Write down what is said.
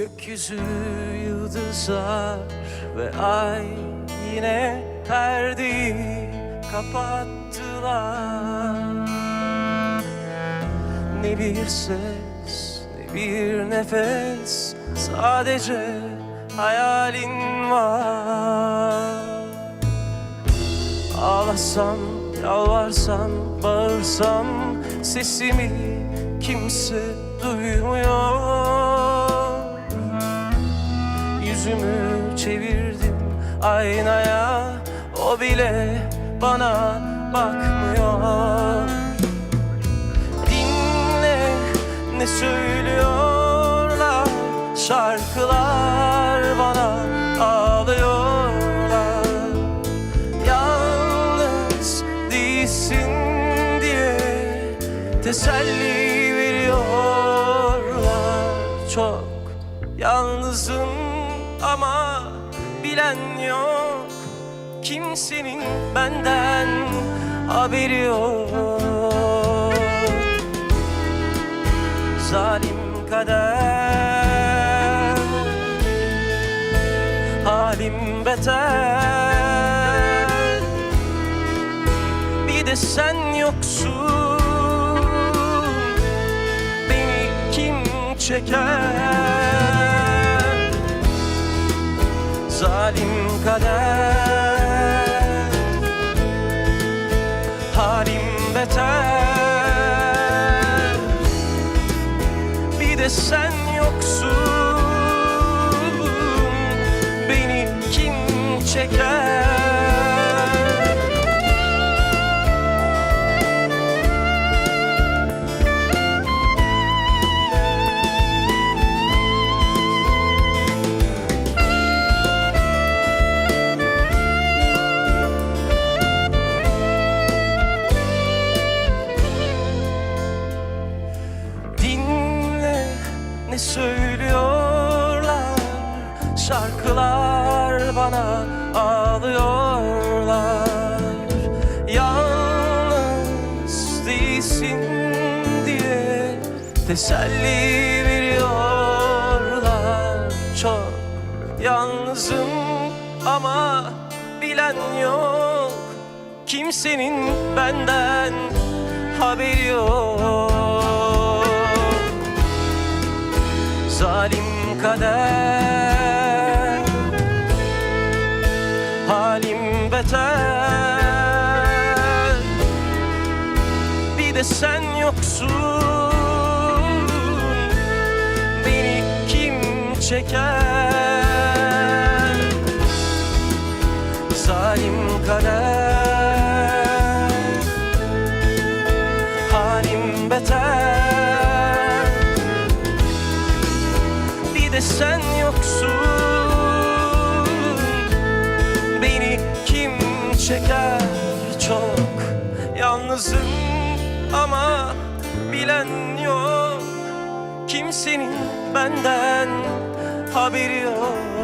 Gökyüzü yıldızlar ve ay yine perdeyi kapattılar. Ne bir ses ne bir nefes sadece hayalin var. Ağlasam, yalvarsam, bağırsam Sesimi kimse duymuyor Yüzümü çevirdim aynaya. O bile bana bakmıyor. Dinle ne söylüyorlar. Şarkılar bana ağlıyorlar. Yalnız değilsin diye teselli veriyorlar. Çok yalnızım ama bilen yok. Kimsenin benden haberi yok. Zalim kader Halim beter. Bir de sen yoksun Beni kim çeker Zalim kader. Halim beter. Bir de sen yoksun. Beni kim çeker Bana ağlıyorlar. Yalnız değilsin diye teselli veriyorlar. Çok yalnızım ama bilen yok. Kimsenin benden haberi yok. Zalim kader de sen yoksun. Beni kim çeker? Zalim kader. Halim beter. Bir de sen yoksun. Beni kim çeker? Çok Yalnızım ama bilen yok. Kimsenin benden haberi yok